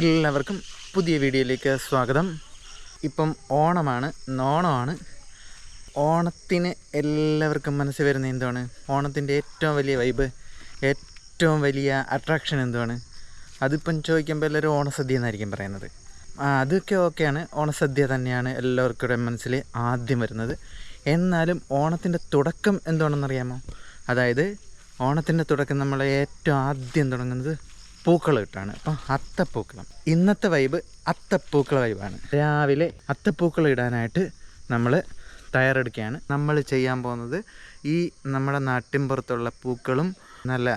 എല്ലാവർക്കും പുതിയ വീഡിയോയിലേക്ക് സ്വാഗതം. ഇപ്പം ഓണമാണ് നോണമാണ്. ഓണത്തിന് എല്ലാവർക്കും മനസ്സിൽ വരുന്ന എന്താണ് ഓണത്തിന്റെ ഏറ്റവും വലിയ വൈബ് ഏറ്റവും വലിയ അട്രാക്ഷൻ എന്താണ് അതിപ്പം ചോദിക്കുമ്പോൾ എല്ലാവരും ഓണസദ്യ എന്നായിരിക്കും പറയുന്നത്. അതൊക്കെ ഓക്കെയാണ്. ഓണസദ്യ തന്നെയാണ് എല്ലാവർക്കും മനസ്സിൽ ആദ്യം വരുന്നത്. എന്നാലും ഓണത്തിന്റെ തുടക്കം എന്താണെന്നറിയാമോ അതായത് ഓണത്തിന്റെ തുടക്കം നമ്മൾ ഏറ്റവും ആദ്യം തുടങ്ങുന്നത് പൂക്കളം ഇട്ടാണ് അപ്പം അത്തപ്പൂക്കളം. ഇന്നത്തെ വൈബ് അത്തപ്പൂക്കള വൈബാണ് രാവിലെ അത്തപ്പൂക്കൾ ഇടാനായിട്ട് നമ്മൾ തയ്യാറെടുക്കുകയാണ്. നമ്മൾ ചെയ്യാൻ പോകുന്നത് ഈ നമ്മുടെ നാട്ടിൻപുറത്തുള്ള പൂക്കളും നല്ല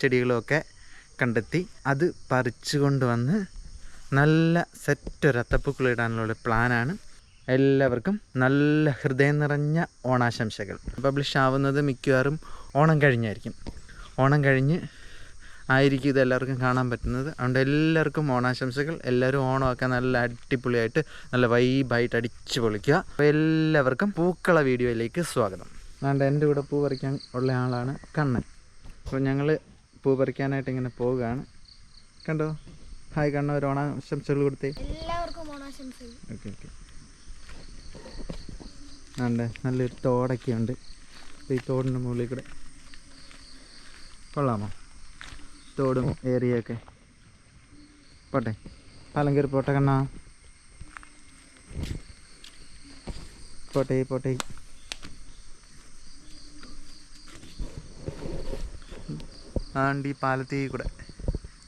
ചെടികളുമൊക്കെ കണ്ടെത്തി അത് പറിച്ചു കൊണ്ടുവന്ന് നല്ല സെറ്റ് ഒരു അത്തപ്പൂക്കൾ ഇടാനുള്ള പ്ലാനാണ് എല്ലാവർക്കും നല്ല ഹൃദയം നിറഞ്ഞ ഓണാശംസകൾ. പബ്ലിഷ് ആവുന്നത് മിക്കവാറും ഓണം കഴിഞ്ഞായിരിക്കും. ഓണം കഴിഞ്ഞ് ആയിരിക്കും ഇത് എല്ലാവർക്കും കാണാൻ പറ്റുന്നത്. അതുകൊണ്ട് എല്ലാവർക്കും ഓണാശംസകൾ. എല്ലാവരും ഓണമൊക്കെ നല്ല അടിപൊളിയായിട്ട് നല്ല വൈബായിട്ട് അടിച്ചു പൊളിക്കുക. അപ്പോൾ എല്ലാവർക്കും പൂക്കള വീഡിയോയിലേക്ക് സ്വാഗതം. അതുകൊണ്ട് എന്റെ കൂടെ പൂ പറിക്കാൻ ഉള്ള ആളാണ് കണ്ണൻ. അപ്പോൾ ഞങ്ങൾ പൂ പറിക്കാനായിട്ട് ഇങ്ങനെ പോവുകയാണ്. കണ്ടോ? ഹായ് കണ്ണ ഒരു ഓണാശംസകൾ കൊടുത്തേ. എല്ലാവർക്കും ഓണാശംസകൾ. Okay okay. ഉണ്ട് നല്ലൊരു തോടൊക്കെ ഉണ്ട്. ഈ തോടിന്റെ മുകളിൽ കൂടെ കൊള്ളാമോ? തോടും ഏരിയയൊക്കെ. പോട്ടെ. പാലം പോട്ടെ കണ്ണാ. പോട്ടെ പോട്ടെ. ആണ്ട് ഈ പാലത്തീ കൂടെ.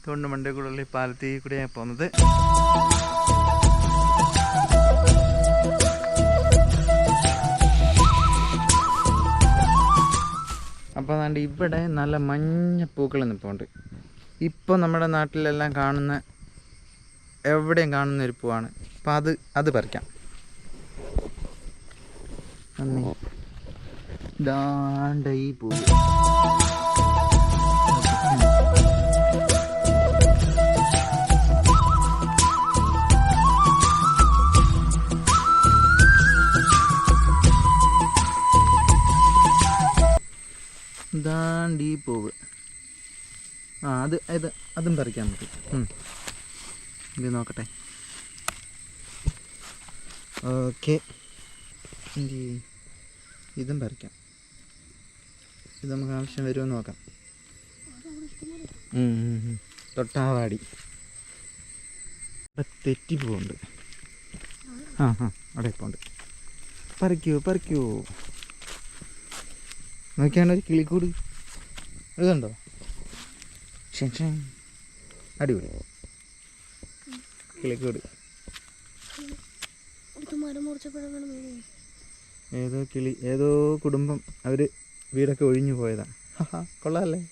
തോണ്ട് മണ്ടേ കൂടെ ഉള്ള ഈ പാലത്തീ കൂടെയാണ് പോകുന്നത് അപ്പോൾ അതാണ്ട് ഇവിടെ നല്ല മഞ്ഞ പൂക്കൾ നിൽപ്പുണ്ട് ഇപ്പോൾ നമ്മുടെ നാട്ടിലെല്ലാം കാണുന്ന എവിടെയും കാണുന്ന ഒരു പൂവാണ്. അപ്പം അത് അത് പറിക്കാം. ഈ ദാണ്ടി പൂവ്. ആ അത് ഇത് അതും പറിക്കാൻ നമുക്ക്. ഇത് നോക്കട്ടെ. ഓക്കെ. ഇതും പറിക്കാം. ഇത് നമുക്ക് ആവശ്യം വരുമോ നോക്കാം. തൊട്ടാവാടി. തെറ്റി തെറ്റിപ്പോണ്ട് ആ ആ അവിടെ പോണ്ട് പറിക്കൂ പറിക്കൂ. നോക്കിയാണ് ഒരു കിളിക്കൂട്? ഇതുണ്ടോ. അടിപൊളി. കിളിക്കൂട് ഏതോ കിളി ഏതോ കുടുംബം അവർ വീടൊക്കെ ഒഴിഞ്ഞു പോയതാ. കൊള്ളാല്ലേ.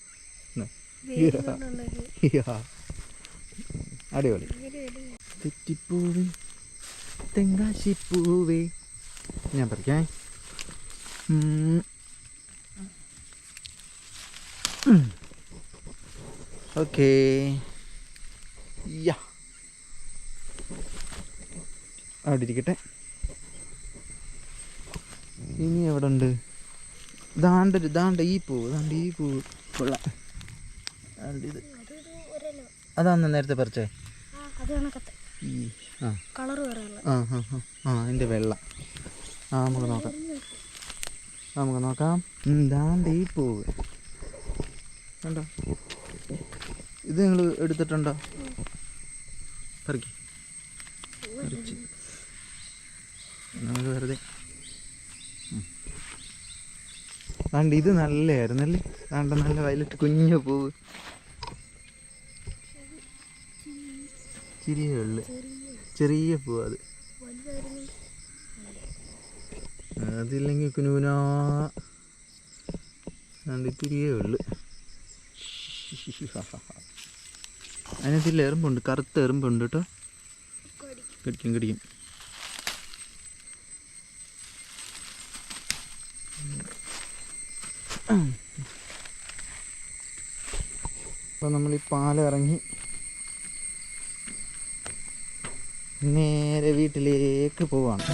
അടിപൊളി. തെറ്റിപ്പൂവേ. തെങ്കാശിപ്പൂവേ ഞാൻ പറിക്കാം. ഉം. ഓക്കേ യാ അവിടെ ഇരിക്കട്ടെ. ഇനി എവിടെ ഉണ്ട്? ദാണ്ട ദാണ്ട ഈ പൂവ് ദാണ്ട ഈ പൂവ് കൊള്ളാം. ഇത്. അതാന്ന് നേരത്തെ പറിച്ചേ. ആ. ആ അതിന്റെ വെള്ള. ആ നമുക്ക് നോക്കാം. നമുക്ക് നോക്കാം. ദാണ്ട ഈ പൂവ് കണ്ടോ? ഇത് നിങ്ങൾ എടുത്തിട്ടുണ്ടോ? പറിക്ക്. പറിച്ച്. നമുക്ക് വെറുതെ. ഉം. ഇത് നല്ലതായിരുന്നല്ലേ ദാണ്ട നല്ല വയലറ്റ് കുഞ്ഞു പൂവ്. ചെറിയ ഉള്ളു. ചെറിയ പൂവ് അത്. അതില്ലെങ്കിൽ കുനുകുനാ. രണ്ട് തിരികെ ഉള്ളു. അതിനകത്തില്ല എറുമ്പുണ്ട് കറുത്ത എറുമ്പുണ്ട് കേട്ടോ കടിക്കും കടിക്കും. അപ്പൊ നമ്മൾ ഈ പാലിറങ്ങി നേരെ വീട്ടിലേക്ക് പോവാണ്.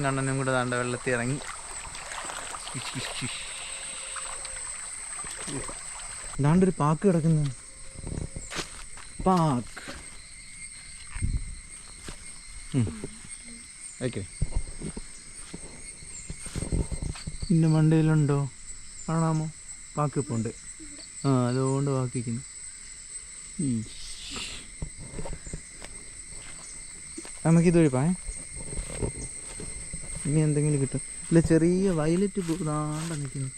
ഞാനും കണ്ണനും കൂടെ താണ്ട വെള്ളത്തിൽ ഇറങ്ങി. ഇതാണ്ടൊരു പാക്ക് കിടക്കുന്നു. പാക്ക്. ഓക്കെ പിന്നെ മണ്ടയിലുണ്ടോ കാണാമോ? പാക്ക് ഇപ്പോൾ ഉണ്ട് ആ അതുകൊണ്ട് വാക്കിക്കുന്നു നമുക്കിത് ഇനി എന്തെങ്കിലും കിട്ടും. ഇല്ല ചെറിയ വയലറ്റ് പൂ താണ്ട നിൽക്കുന്നു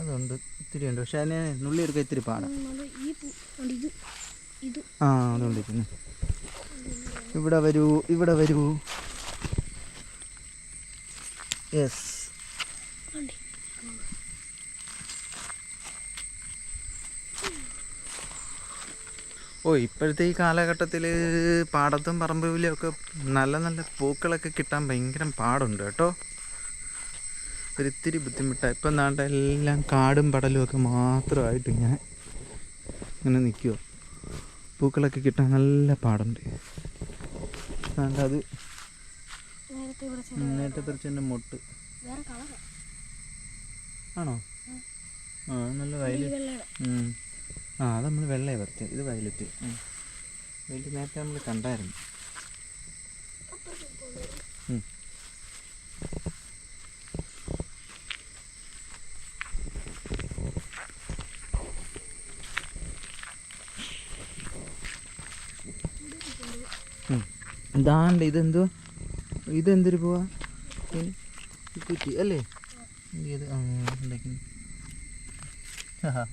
അതുണ്ട് ഇത്തിരി ഉണ്ട്. പക്ഷെ അതിനെ നുള്ളി എടുക്കാൻ ഇത്തിരി പാട. ആ അതുകൊണ്ട് ഇരിക്കുന്നു ഇവിടെ വരൂ ഇവിടെ വരൂ. യെസ് കണ്ടേ ഓ ഇപ്പോഴത്തെ ഈ കാലഘട്ടത്തിൽ പാടത്തും പറമ്പിലും ഒക്കെ നല്ല നല്ല പൂക്കളൊക്കെ കിട്ടാൻ ഭയങ്കര പാടുണ്ട് കേട്ടോ. ഒരിത്തിരി ബുദ്ധിമുട്ടാണ് ഇപ്പം നാണ്ട എല്ലാം കാടും പടലും ഒക്കെ മാത്രമായിട്ട് ഇങ്ങനെ ഇങ്ങനെ നിൽക്കുമോ പൂക്കളൊക്കെ കിട്ടാൻ നല്ല പാടുണ്ട്. അത് നേരത്തെ പറിച്ചതിന്റെ മൊട്ട്. ആണോ? ആ നല്ല ഉം. ആ അത് നമ്മൾ വെള്ളയെ പറിച്ചത് ഇത് വയലറ്റ് വയലറ്റ് നേരത്തെ നമ്മൾ കണ്ടായിരുന്നു. ഇതാണ്ട് ഇതെന്തുവാ? ഇതെന്തൊരു പോവാ? കുറ്റി അല്ലേ? ഇത് ആ ഉണ്ടാക്കുന്നു ആഹാ.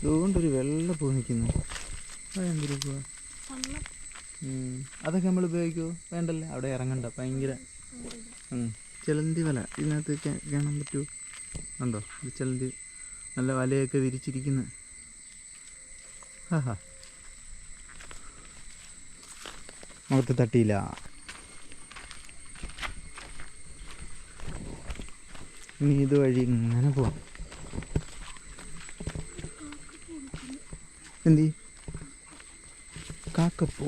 ഇതുകൊണ്ടൊരു വെള്ള പൂ നിൽക്കുന്നു അതെന്തൊരു പൂ? സണ്ണ അതൊക്കെ നമ്മൾ ഉപയോഗിക്കുമോ വേണ്ടല്ലേ? അവിടെ ഇറങ്ങണ്ട ഭയങ്കര. ചിലന്തി വല. ഇതിനകത്ത് കാണാൻ പറ്റുമോ ഉണ്ടോ? ചിലന്തി നല്ല വലയൊക്കെ വിരിച്ചിരിക്കുന്നു. ആഹാ മുഖത്ത് തട്ടിയില്ല. ഇനി ഇതുവഴി ഇങ്ങനെ പോവാം. എന്തി കാക്കപ്പൂ.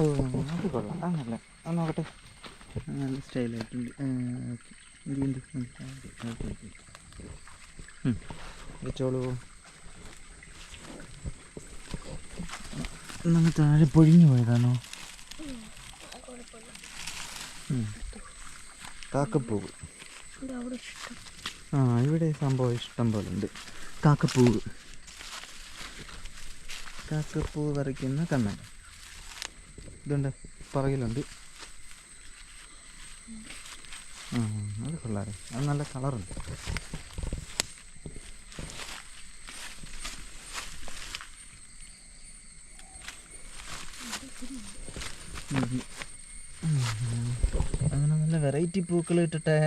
ഓ അത് കൊള്ളാം. അത് അത് നോക്കട്ടെ. നല്ല സ്റ്റൈലായിട്ടുണ്ട്. വെച്ചോളൂ. നമ്മൾ താഴെ പൊഴിഞ്ഞു പോയതാണോ? കാക്കപ്പൂ. കാക്കപ്പൂവ് ആ ഇവിടെ സംഭവം ഇഷ്ടം പോലെ ഉണ്ട് കാക്കപ്പൂവ്. കാക്കപ്പൂവ് വരയ്ക്കുന്ന കണ്ണൻ. ഇതുണ്ട് പറയിലുണ്ട് ആ അത് കൊള്ളാറ് അത് നല്ല കളറുണ്ട്. അങ്ങനെ നല്ല വെറൈറ്റി പൂക്കൾ ഇട്ടിട്ടെ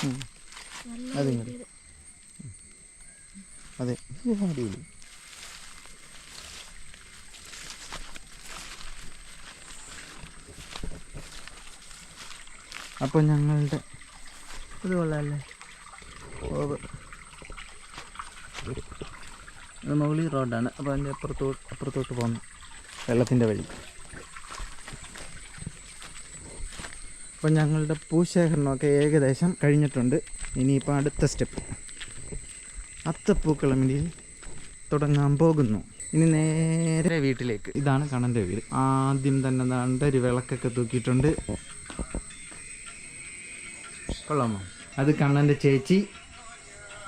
ഉം. നല്ല അതിങ്ങട്. ഇത്. അതെ ഇത് അടിപൊളി അപ്പോൾ ഞങ്ങളുടെ ഇത് കൊള്ളാമല്ലേ ഇത് മൗലി റോഡാണ്. അപ്പോൾ അതിന്റെ അപ്പുറത്തോട്ട് അപ്പുറത്തോട്ട് പോകുന്നു വെള്ളത്തിന്റെ വഴി. അപ്പോൾ ഞങ്ങളുടെ പൂശേഖരണമൊക്കെ ഏകദേശം കഴിഞ്ഞിട്ടുണ്ട്. ഇനിയിപ്പോൾ അടുത്ത സ്റ്റെപ്പ്. അത്തപ്പൂക്കളമിടിയിൽ തുടങ്ങാൻ പോകുന്നു. ഇനി നേരെ വീട്ടിലേക്ക്. ഇതാണ് കണ്ണന്റെ വീട്. ആദ്യം തന്നെ നണ്ടൊരു വിളക്കൊക്കെ തൂക്കിയിട്ടുണ്ട്. കൊള്ളാമോ? അത് കണ്ണന്റെ ചേച്ചി.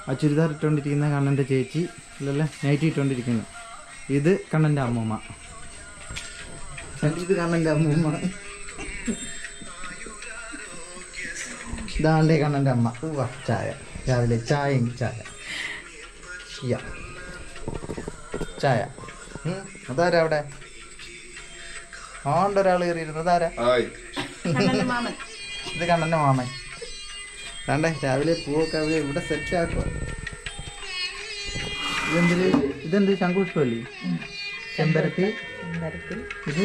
ആ ചുരിദാർ ഇട്ടുകൊണ്ടിരിക്കുന്ന കണ്ണന്റെ ചേച്ചി. അല്ലല്ലേ നൈറ്റി ഇട്ടുകൊണ്ടിരിക്കുന്നു ഇത് കണ്ണന്റെ അമ്മൂമ്മ. ഇത് കണ്ണന്റെ അമ്മൂമ്മ. ഇതാണ്ടേ കണ്ണന്റെ അമ്മ. ഉവ ചായ. രാവിലെ ചായ. ചായ. ചായ അതാരാ അവിടെ? ആണ്ട് ഒരാൾ കയറിയിരുന്നു. അതാരാ? ഇത് കണ്ണന്റെ മാമൻ. താണ്ടേ രാവിലെ പൂവൊക്കെ അവിടെ ഇവിടെ സെറ്റ് ആക്കുക ഇതെന്തിൽ? ഇതെന്ത്? ശംഖുഷ്പല്ലേ ചെമ്പരത്തി. ചെമ്പരത്തി. ഇത്?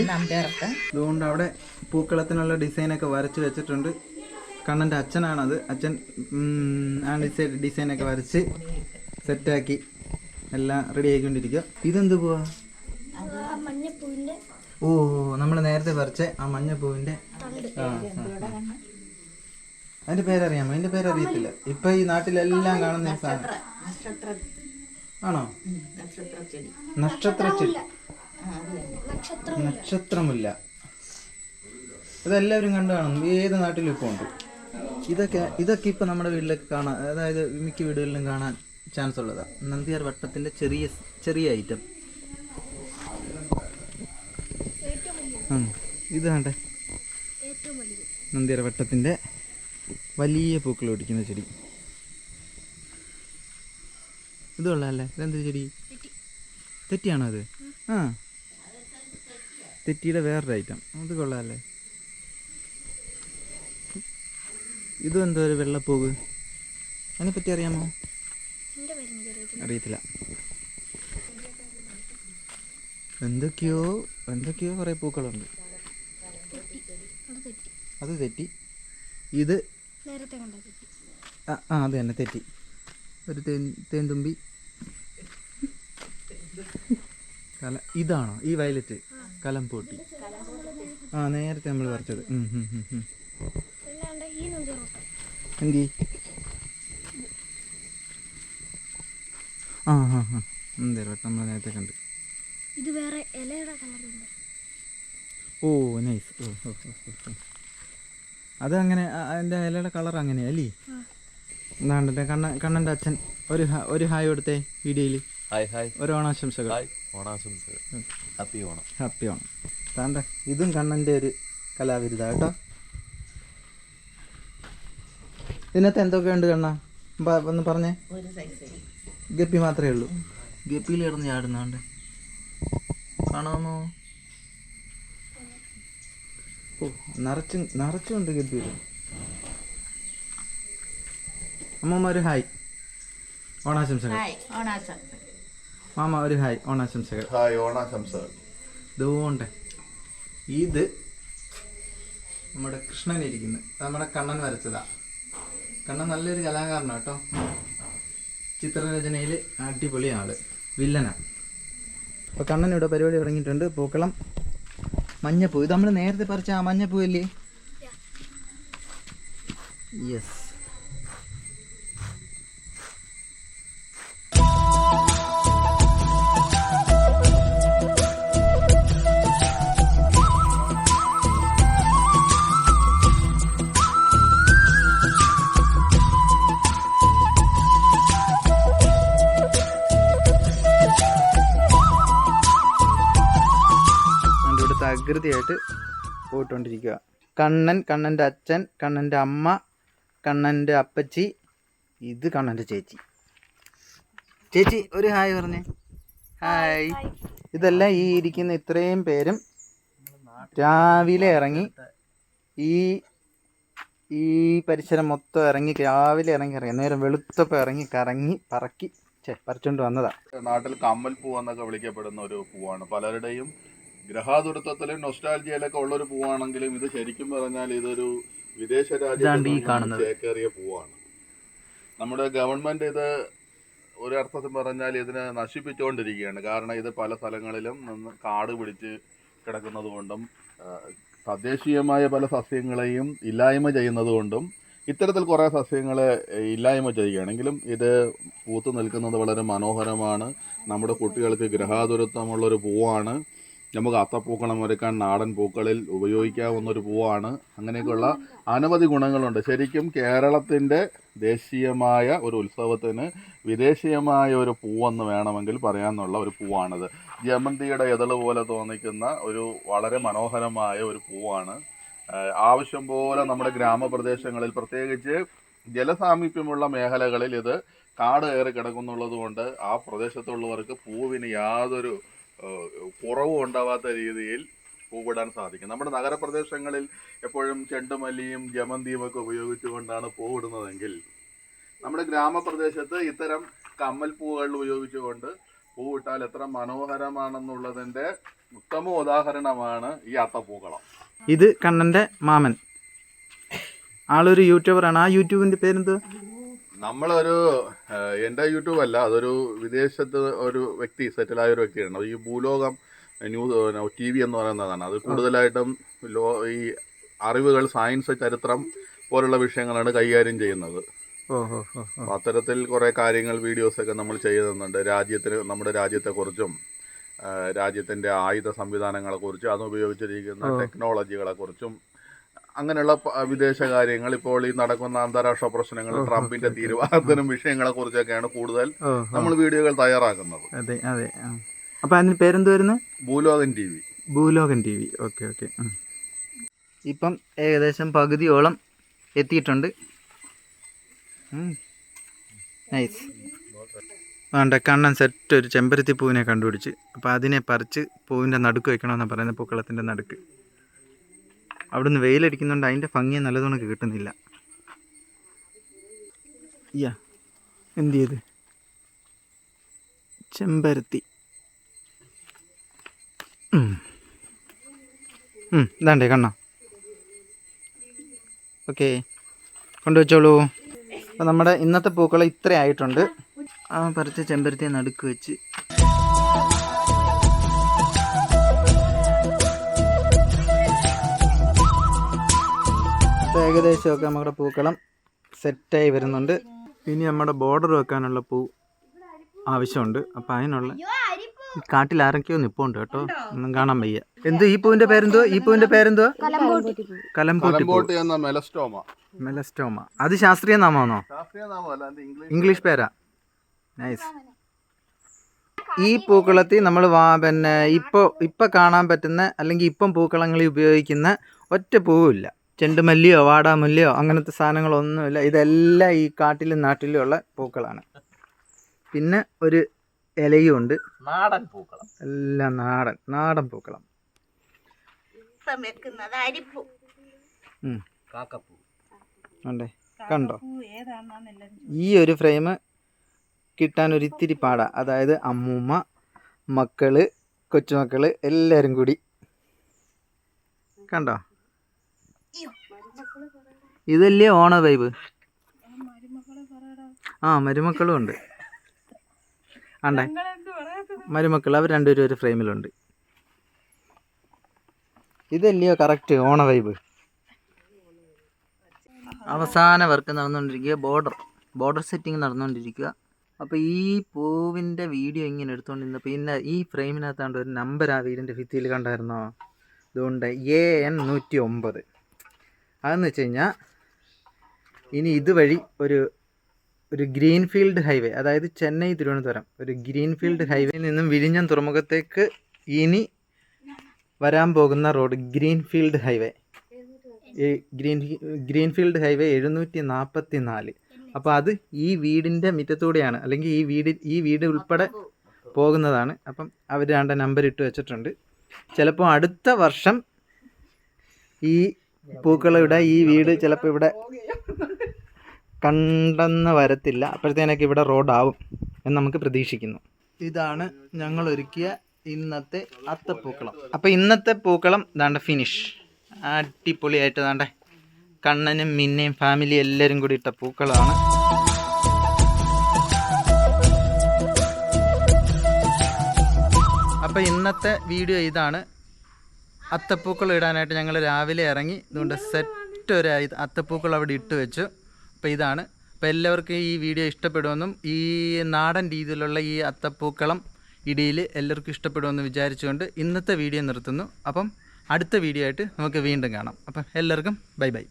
അതുകൊണ്ട് അവിടെ പൂക്കളത്തിനുള്ള ഡിസൈനൊക്കെ വരച്ച് വെച്ചിട്ടുണ്ട്. കണ്ണന്റെ അച്ഛനാണത്. അച്ഛൻ ഉം, ആ ഡിസൈൻ ഡിസൈനൊക്കെ വരച്ച് സെറ്റാക്കി എല്ലാം റെഡി ആയിക്കൊണ്ടിരിക്കുക ഇതെന്ത് പോവാ? ഓ നമ്മൾ നേരത്തെ വരച്ച ആ മഞ്ഞപ്പൂവിന്റെ ആ. അതിന്റെ പേരറിയാമോ? അതിന്റെ പേരറിയത്തില്ല. ഇപ്പൊ ഈ നാട്ടിലെല്ലാം കാണുന്ന സാധനം. ആണോ? നക്ഷത്ര ചെടി നക്ഷത്രമില്ല. ഇതെല്ലാവരും കണ്ടു കാണും ഏത് നാട്ടിലും ഇപ്പോൾ ഉണ്ട്. ഇതൊക്കെ ഇതൊക്കെ ഇപ്പൊ നമ്മുടെ വീട്ടിലൊക്കെ കാണാൻ അതായത് മിക്ക വീടുകളിലും കാണാൻ ചാൻസ് ഉള്ളതാ. നന്ദിയാർ വട്ടത്തിന്റെ ചെറിയ ചെറിയ ഐറ്റം ഇത് കണ്ടേ. നന്ദിയാർ വട്ടത്തിന്റെ വലിയ പൂക്കൾ പിടിക്കുന്ന ചെടി. ഇത് കൊള്ളാല്ലേ? ഇതെന്ത് ചെടി? തെറ്റി. തെറ്റിയാണോ അത്? ആ. തെറ്റിയുടെ വേറൊരു ഐറ്റം അത് കൊള്ളാല്ലേ? ഇതും എന്തോ ഒരു വെള്ളപ്പൂവ്. അതിനെപ്പറ്റി അറിയാമോ? അറിയത്തില്ല. എന്തൊക്കെയോ എന്തൊക്കെയോ കുറേ പൂക്കളുണ്ട്. അത് തെറ്റി. ഇത് നേരത്തെ ആ അത് തന്നെ തെറ്റി. ഒരു തേൻ തേൻതുമ്പി. കല ഇതാണോ? ഈ വയലറ്റ് കലം പൊട്ടി. ആ നേരത്തെ നമ്മൾ പറിച്ചത്. എന്തി? ആ ആ ആ. എന്തേ വട്ടം നമ്മൾ നേരത്തെ കണ്ട്. ഇത് വേറെ ഇലയുടെ കളറുണ്ട്. ഓ നൈസ്. ഓ ഓ ഓ. ഓ, അങ്ങനെ അതിന്റെ ഇലയുടെ കളർ അങ്ങനെയാ അല്ലേ? എന്താണ്ടെ എന്താണ്ട് കണ്ണ കണ്ണന്റെ അച്ഛൻ ഒരു ഒരു ഹായ് കൊടുത്തേ വീഡിയോയിൽ ഹായ് ഹായ്. ഒരു ഓണാശംസകൾ. ഓണാശംസകൾ. ഹാപ്പി ഓണം. ഹാപ്പി ഓണം. താണ്ട ഇതും കണ്ണന്റെ ഒരു കലാവിരുദ കേട്ടോ. ഇതിനകത്ത് എന്തൊക്കെയുണ്ട് കണ്ണ? ബ- ഒന്ന് പറഞ്ഞേ. ഒരു സൈസ് ഗപ്പി മാത്രമേ ഉള്ളൂ. ഗപ്പിയിൽ കിടന്ന് ചാടുന്നുണ്ട് കാണാമോ ഓ നിറച്ചും നിറച്ചുണ്ട് ഗപ്പിയിൽ അമ്മമ്മ ഒരു ഹായ്. ഓണാശംസകൾ. മാമ ഒരു ഹായ് ഓണാശംസകൾ. ഹായ് ഓണാശംസകൾ. ഇതുകൊണ്ട് ഇത് നമ്മുടെ കൃഷ്ണൻ ഇരിക്കുന്നു. നമ്മുടെ കണ്ണൻ വരച്ചതാ. കണ്ണൻ നല്ലൊരു കലാകാരനാണ് കേട്ടോ. ചിത്രരചനയിൽ അടിപൊളി ആൾ. വില്ലനാണ് അപ്പോൾ കണ്ണൻ ഇവിടെ പരിപാടി തുടങ്ങിയിട്ടുണ്ട്. പൂക്കളം. മഞ്ഞപ്പൂ. ഇത് നമ്മൾ നേരത്തെ പറിച്ച ആ മഞ്ഞപ്പൂ അല്ലേ യെസ് ഇവിടുത്തെ പോയിക്കൊണ്ടിരിക്കുക. കണ്ണൻ കണ്ണന്റെ അച്ഛൻ കണ്ണന്റെ അമ്മ കണ്ണന്റെ അപ്പച്ചി ഇത് കണ്ണന്റെ ചേച്ചി. ചേച്ചി ഒരു ഹായ് പറഞ്ഞേ. ഹായ്. ഇതെല്ലാം ഈ ഇരിക്കുന്ന ഇത്രയും പേരും രാവിലെ ഇറങ്ങി ഈ ഈ പരിസരം മൊത്തം ഇറങ്ങി രാവിലെ ഇറങ്ങി ഇറങ്ങി നേരം വെളുത്തപ്പോൾ ഇറങ്ങി കറങ്ങി പറക്കി ചേ പറിച്ചോണ്ട് വന്നതാണ് നാട്ടിൽ കമ്മൽ പൂവെന്നൊക്കെ വിളിക്കപ്പെടുന്ന ഒരു പൂവാണ്. പലരുടെയും ഗ്രഹാതുരത്വത്തിലും നൊസ്റ്റാൾജിയയിലൊക്കെ ഉള്ളൊരു പൂവാണെങ്കിലും ഇത് ശരിക്കും പറഞ്ഞാൽ ഇതൊരു വിദേശ കാണുന്നത്. ചേക്കേറിയ പൂവാണ്. നമ്മുടെ ഗവൺമെന്റ് ഇത് ഒരർത്ഥത്തിൽ പറഞ്ഞാൽ ഇതിനെ നശിപ്പിച്ചുകൊണ്ടിരിക്കുകയാണ് കാരണം ഇത് പല സ്ഥലങ്ങളിലും നിന്ന് കാട് പിടിച്ച് കിടക്കുന്നത് കൊണ്ടും തദ്ദേശീയമായ പല സസ്യങ്ങളെയും ഇല്ലായ്മ ചെയ്യുന്നത് കൊണ്ടും ഇത്തരത്തിൽ കുറേ സസ്യങ്ങളെ ഇല്ലായ്മ ചെയ്യുകയാണെങ്കിലും ഇത് പൂത്തു നിൽക്കുന്നത് വളരെ മനോഹരമാണ്. നമ്മുടെ കുട്ടികൾക്ക് ഗ്രഹാതുരത്വമുള്ളൊരു പൂവാണ്. നമുക്ക് അത്തപ്പൂക്കളം ഒരുക്കാൻ നാടൻ പൂക്കളിൽ ഉപയോഗിക്കാവുന്ന ഒരു പൂവാണ്. അങ്ങനെയൊക്കെയുള്ള അനവധി ഗുണങ്ങളുണ്ട്. ശരിക്കും കേരളത്തിന്റെ ദേശീയമായ ഒരു ഉത്സവത്തിന് വിദേശീയമായ ഒരു പൂവെന്ന് വേണമെങ്കിൽ പറയാമെന്നുള്ള ഒരു പൂവാണിത്. ജമന്തിയുടെ എതൾ പോലെ തോന്നിക്കുന്ന ഒരു വളരെ മനോഹരമായ ഒരു പൂവാണ്. ആവശ്യം പോലെ നമ്മുടെ ഗ്രാമപ്രദേശങ്ങളിൽ പ്രത്യേകിച്ച് ജലസാമീപ്യമുള്ള മേഖലകളിൽ ഇത് കാട് കയറി കിടക്കുന്നുള്ളത് കൊണ്ട് ആ പ്രദേശത്തുള്ളവർക്ക് പൂവിന് യാതൊരു കുറവും ഉണ്ടാവാത്ത രീതിയിൽ പൂവിടാൻ സാധിക്കും. നമ്മുടെ നഗരപ്രദേശങ്ങളിൽ എപ്പോഴും ചെണ്ടുമല്ലിയും ജമന്തിയും ഒക്കെ ഉപയോഗിച്ചുകൊണ്ടാണ് പൂവിടുന്നതെങ്കിൽ നമ്മുടെ ഗ്രാമപ്രദേശത്ത് ഇത്തരം കമ്മൽ പൂവുകൾ ഉപയോഗിച്ചുകൊണ്ട് പൂവിട്ടാൽ എത്ര മനോഹരമാണെന്നുള്ളതിന്റെ ഉത്തമ ഉദാഹരണമാണ് ഈ അത്തപ്പൂക്കളം. ഇത് കണ്ണന്റെ മാമൻ. ആളൊരു യൂട്യൂബറാണ് ആ യൂട്യൂബിന്റെ പേരെന്ത്? നമ്മളൊരു എന്റെ യൂട്യൂബ് അല്ല അതൊരു വിദേശത്ത് ഒരു വ്യക്തി സെറ്റിലായ ഒരു വ്യക്തിയാണ്. അത് ഈ ഭൂലോകം ന്യൂസ് ടി വി എന്ന് പറയുന്നതാണ്. അത് കൂടുതലായിട്ടും ലോ ഈ അറിവുകൾ സയൻസ് ചരിത്രം പോലുള്ള വിഷയങ്ങളാണ് കൈകാര്യം ചെയ്യുന്നത്. അത്തരത്തിൽ കുറേ കാര്യങ്ങൾ വീഡിയോസൊക്കെ നമ്മൾ ചെയ്യുന്നുണ്ട് രാജ്യത്തിന് നമ്മുടെ രാജ്യത്തെക്കുറിച്ചും ആ, രാജ്യത്തിന്റെ ആയുധ സംവിധാനങ്ങളെക്കുറിച്ചും അത് ഉപയോഗിച്ചിരിക്കുന്ന ടെക്നോളജികളെ ടെക്നോളജികളെക്കുറിച്ചും അങ്ങനെയുള്ള വിദേശ കാര്യങ്ങൾ ഇപ്പോൾ ഈ നടക്കുന്ന അന്താരാഷ്ട്ര പ്രശ്നങ്ങൾ ട്രംപിന്റെ തീരുമാനത്തിനും വിഷയങ്ങളെ കുറിച്ചൊക്കെയാണ് കൂടുതൽ. നമ്മൾ വീഡിയോകൾ തയ്യാറാക്കുന്നത്. അതെ അതെ അപ്പൊ അതിന് പേരെന്ത് വരുന്നത് Bhoolokan T V. Bhoolokan T V. Okay okay ഇപ്പം ഏകദേശം പകുതിയോളം എത്തിയിട്ടുണ്ട്. നൈസ്. വേണ്ട കണ്ണൻ സെറ്റ് ഒരു ചെമ്പരത്തി പൂവിനെ കണ്ടുപിടിച്ച് അപ്പോൾ അതിനെ പറിച്ച് പൂവിന്റെ നടുക്ക് വെക്കണമെന്നാണ് പറയുന്നത് പൂക്കളത്തിന്റെ നടുക്ക്. അവിടുന്ന് വെയിലടിക്കുന്നുണ്ട് അതിന്റെ ഭംഗി നല്ലതുകൊണ്ട് കിട്ടുന്നില്ല. യാ എന്ത് ചെയ്ത് ചെമ്പരത്തി ഇതാണ്ടേ കണ്ണ. ഓക്കെ കൊണ്ടുവച്ചോളൂ. അപ്പോൾ നമ്മുടെ ഇന്നത്തെ പൂക്കൾ ഇത്രയായിട്ടുണ്ട്. ആ പറിച്ച ചെമ്പരത്തിയെ നടുക്ക് വെച്ച് ഏകദേശമൊക്കെ നമ്മുടെ പൂക്കളം സെറ്റായി വരുന്നുണ്ട്. ഇനി നമ്മുടെ ബോർഡർ വെക്കാനുള്ള പൂ ആവശ്യമുണ്ട്. അപ്പം അതിനുള്ള ഈ കാട്ടിൽ ആരൊക്കെയോ നിപ്പുണ്ട് കേട്ടോ. ഒന്നും കാണാൻ വയ്യ. എന്ത് ഈ പൂവിന്റെ പേരെന്തോ ഈ പൂവിന്റെ പേരെന്തോ എന്ന മെലസ്റ്റോമ. മെലസ്റ്റോമ. അത് ശാസ്ത്രീയ നാമമാണോ ശാസ്ത്രീയ നാമമല്ല ഇംഗ്ലീഷ് ഇംഗ്ലീഷ് പേരാ. നൈസ്. ഈ പൂക്കളത്തിൽ നമ്മൾ വാ പിന്നെ ഇപ്പോൾ ഇപ്പം കാണാൻ പറ്റുന്ന അല്ലെങ്കിൽ ഇപ്പം പൂക്കളങ്ങളിൽ ഉപയോഗിക്കുന്ന ഒറ്റ പൂവുമില്ല ചെണ്ടുമല്ലിയോ വാടാമല്ലിയോ അങ്ങനത്തെ സാധനങ്ങളൊന്നുമില്ല. ഇതെല്ലാം ഈ കാട്ടിലും നാട്ടിലും ഉള്ള പൂക്കളാണ്. പിന്നെ ഒരു ഇലയും ഉണ്ട്. നാടൻ പൂക്കളം. എല്ലാം നാടൻ നാടൻ പൂക്കളം. ഇപ്പം വെക്കുന്നത് അരിപ്പൂ. ഉം. കാക്കപ്പൂ. ഉണ്ടേ. കണ്ടോ? ഈ ഒരു ഫ്രെയിം കിട്ടാൻ ഒരു ഇത്തിരി പാടാ. അതായത് അമ്മൂമ്മ മക്കൾ കൊച്ചുമക്കൾ എല്ലാരും കൂടി. കണ്ടോ? ഇതല്ലേ ഓണ വൈബ് ആ മരുമക്കളും ഉണ്ട്. ആണ്ടേ? മരുമക്കൾ അവർ രണ്ടുപേരും ഒരു ഫ്രെയിമിലുണ്ട് ഇതല്ലയോ കറക്റ്റ് ഓണ വൈബ് അവസാന വർക്ക് നടന്നുകൊണ്ടിരിക്കുക ബോർഡർ ബോർഡർ സെറ്റിംഗ് നടന്നുകൊണ്ടിരിക്കുക. അപ്പോൾ ഈ പൂവിന്റെ വീഡിയോ ഇങ്ങനെ എടുത്തുകൊണ്ടിരുന്നപ്പോൾ പിന്നെ ഈ ഫ്രെയിമിനകത്താണ്ട് ഒരു നമ്പർ ആ വീടിന്റെ ഭിത്തിയിൽ കണ്ടായിരുന്നോ? അതുകൊണ്ട് എ എൻ നൂറ്റി ഒമ്പത്. അതെന്ന് വെച്ച് കഴിഞ്ഞാൽ ഇനി ഇതുവഴി ഒരു ഒരു ഗ്രീൻഫീൽഡ് ഹൈവേ അതായത് ചെന്നൈ തിരുവനന്തപുരം ഒരു ഗ്രീൻഫീൽഡ് ഹൈവേയിൽ നിന്നും വിഴിഞ്ഞം തുറമുഖത്തേക്ക് ഇനി വരാൻ പോകുന്ന road greenfield highway. Green greenfield highway എഴുന്നൂറ്റി നാൽപ്പത്തി നാല് അപ്പോൾ അത് ഈ വീടിന്റെ മുറ്റത്തൂടെയാണ് അല്ലെങ്കിൽ ഈ വീട് ഈ വീട് ഉൾപ്പെടെ പോകുന്നതാണ്. അപ്പം അവർ രണ്ട് നമ്പർ ഇട്ട് വെച്ചിട്ടുണ്ട്. ചിലപ്പോൾ അടുത്ത വർഷം ഈ പൂക്കളിവിടെ ഈ വീട് ചിലപ്പോൾ ഇവിടെ കണ്ടെന്ന് വരത്തില്ല. അപ്പോഴത്തേനൊക്കെ ഇവിടെ റോഡാവും എന്ന് നമുക്ക് പ്രതീക്ഷിക്കുന്നു. ഇതാണ് ഞങ്ങൾ ഒരുക്കിയ ഇന്നത്തെ അത്തപ്പൂക്കളം. അപ്പോൾ ഇന്നത്തെ പൂക്കളം ദാണ്ട ഫിനിഷ് അടിപൊളിയായിട്ട് ദാണ്ടെ കണ്ണനും മിന്നയും ഫാമിലി എല്ലാവരും കൂടി ഇട്ട പൂക്കളാണ്. അപ്പോൾ ഇന്നത്തെ വീഡിയോ ഇതാണ്. അത്തപ്പൂക്കൾ ഇടാനായിട്ട് ഞങ്ങൾ രാവിലെ ഇറങ്ങി ഇതുകൊണ്ട് സെറ്റ് ഒരു അത്തപ്പൂക്കൾ അവിടെ ഇട്ട് വെച്ചു. അപ്പോൾ ഇതാണ്. അപ്പോൾ എല്ലാവർക്കും ഈ വീഡിയോ ഇഷ്ടപ്പെടുമെന്നും ഈ നാടൻ രീതിയിലുള്ള ഈ അത്തപ്പൂക്കളം ഇടിയിൽ എല്ലാവർക്കും ഇഷ്ടപ്പെടുമെന്ന് വിചാരിച്ചുകൊണ്ട് ഇന്നത്തെ വീഡിയോ നിർത്തുന്നു. അപ്പം അടുത്ത വീഡിയോ ആയിട്ട് നമുക്ക് വീണ്ടും കാണാം. അപ്പം എല്ലാവർക്കും ബൈ ബൈ.